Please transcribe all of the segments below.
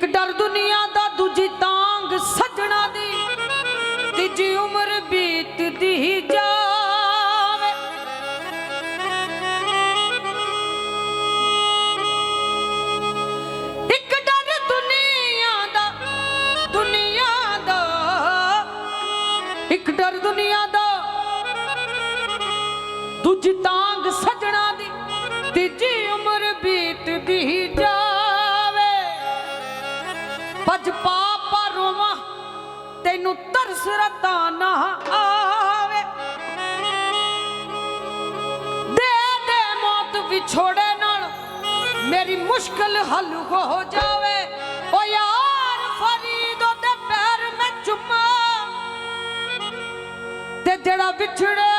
ਇੱਕ ਡਰ ਦੁਨੀਆ ਦਾ, ਦੂਜੀ ਤਾਂਗ ਸੱਜਣਾ ਦੀ, ਤੀਜੀ ਉਮਰ ਬੀਤਦੀ ਜਾਵੇ। ਇੱਕ ਡਰ ਦੁਨੀਆ ਦਾ ਦੁਨੀਆ ਦਾ, ਇੱਕ ਡਰ ਦੁਨੀਆ ਦਾ, ਦੂਜੀ ਤਾਂਗ ਸੱਜਣਾ ਦੀ, ਤੀਜੀ ਤੈਨੂੰ ਤਰਸ ਰਤਾ ਨਾ ਆਵੇ। ਦੇ ਦੇ ਮੌਤ ਵਿਛੋੜੇ ਨਾਲ ਮੇਰੀ ਮੁਸ਼ਕਲ ਹੱਲ ਹੋ ਜਾਵੇ। ਓ ਯਾਰ ਫਰੀਦੋ ਤੇ ਪੈਰ ਮੈਂ ਚੁੰਮਾ। ਤੇ ਜਿਹੜਾ ਵਿਛੜੇ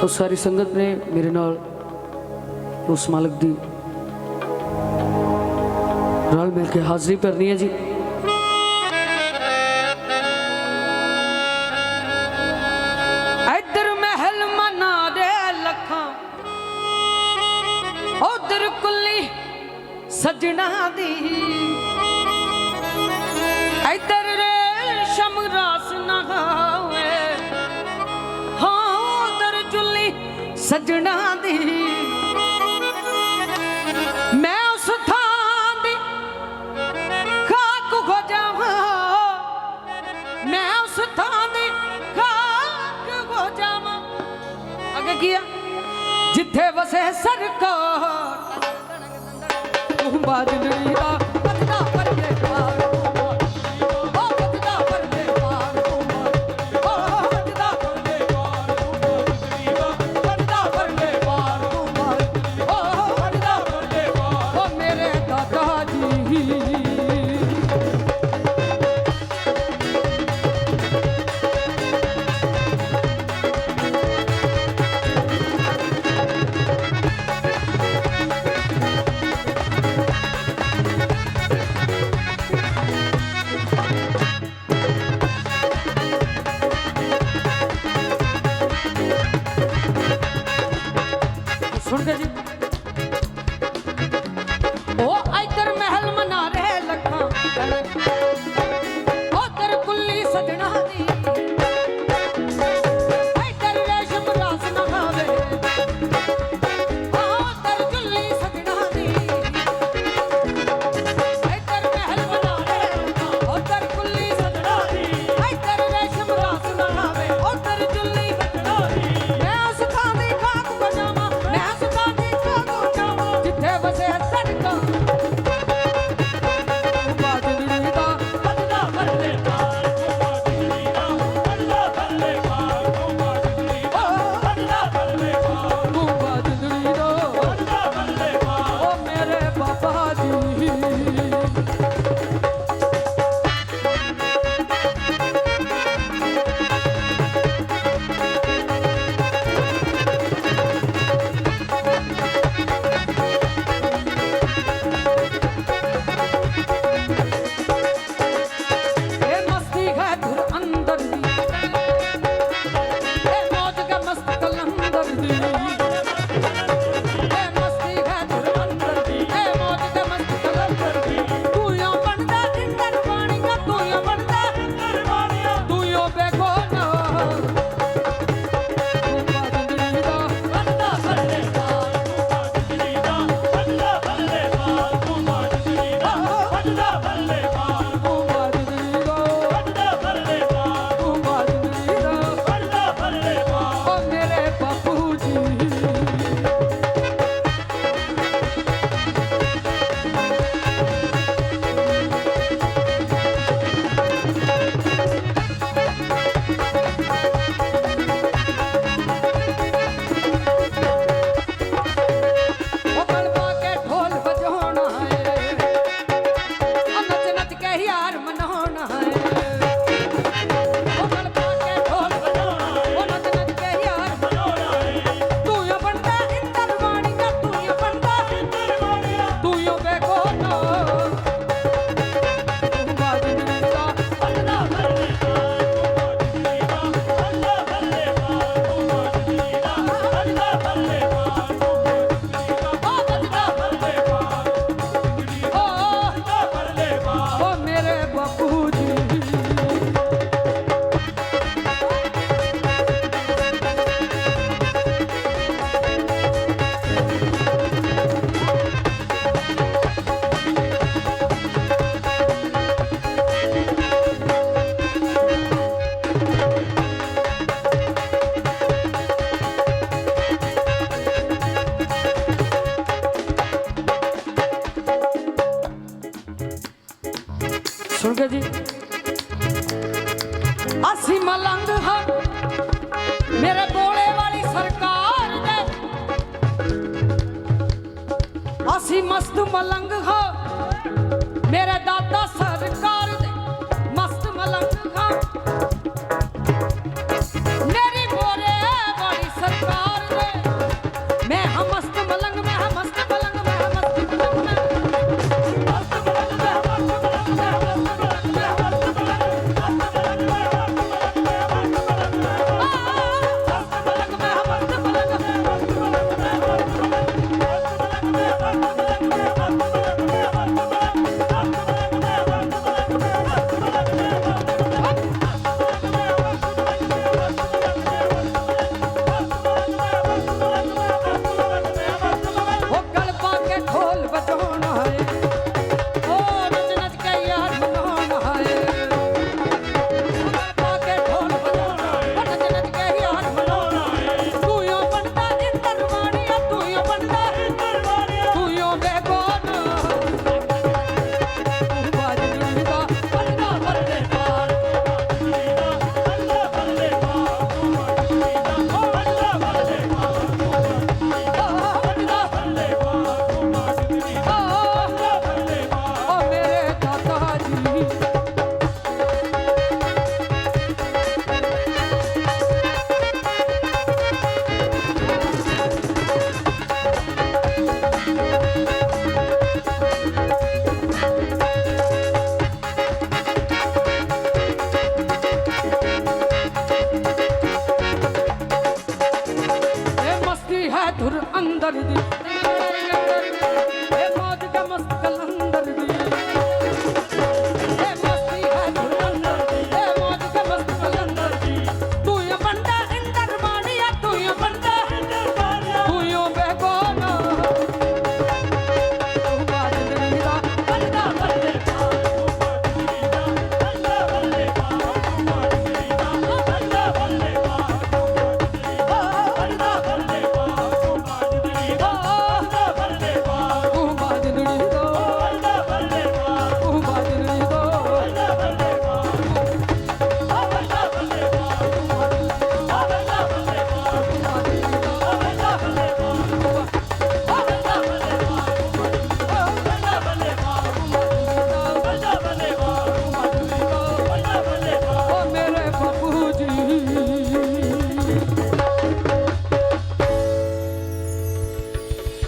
ਤੋ ਸਾਰੀ ਸੰਗਤ ਨੇ ਮੇਰੇ ਨਾਲ ਉਸ ਮਾਲਕ ਦੀ ਰਲ ਮਿਲ ਕੇ ਹਾਜ਼ਰੀ ਭਰਨੀ ਹੈ ਜੀ। ਇੱਧਰ ਮਹਿਲ ਮਨਾ ਦੇ ਲੱਖਾਂ, ਉਧਰ ਕੁੱਲੀ ਸਜਣਾ ਦੀ। ਸਜਣਾ ਦੀ। ਮੈਂ ਉਸ ਥਾਂ ਦੀ ਖਾਕ ਹੋ ਜਾਵਾਂ। ਮੈਂ ਉਸ ਥਾਂ ਦੀ ਖਾਕ ਹੋ ਜਾਵਾਂ। ਅੱਗੇ ਕੀ ਆ? ਜਿੱਥੇ ਵਸੇ ਸਰਕਾਰ ਤੂੰ ਬਾਜਨੜੀ ਦਾ malang ha tardes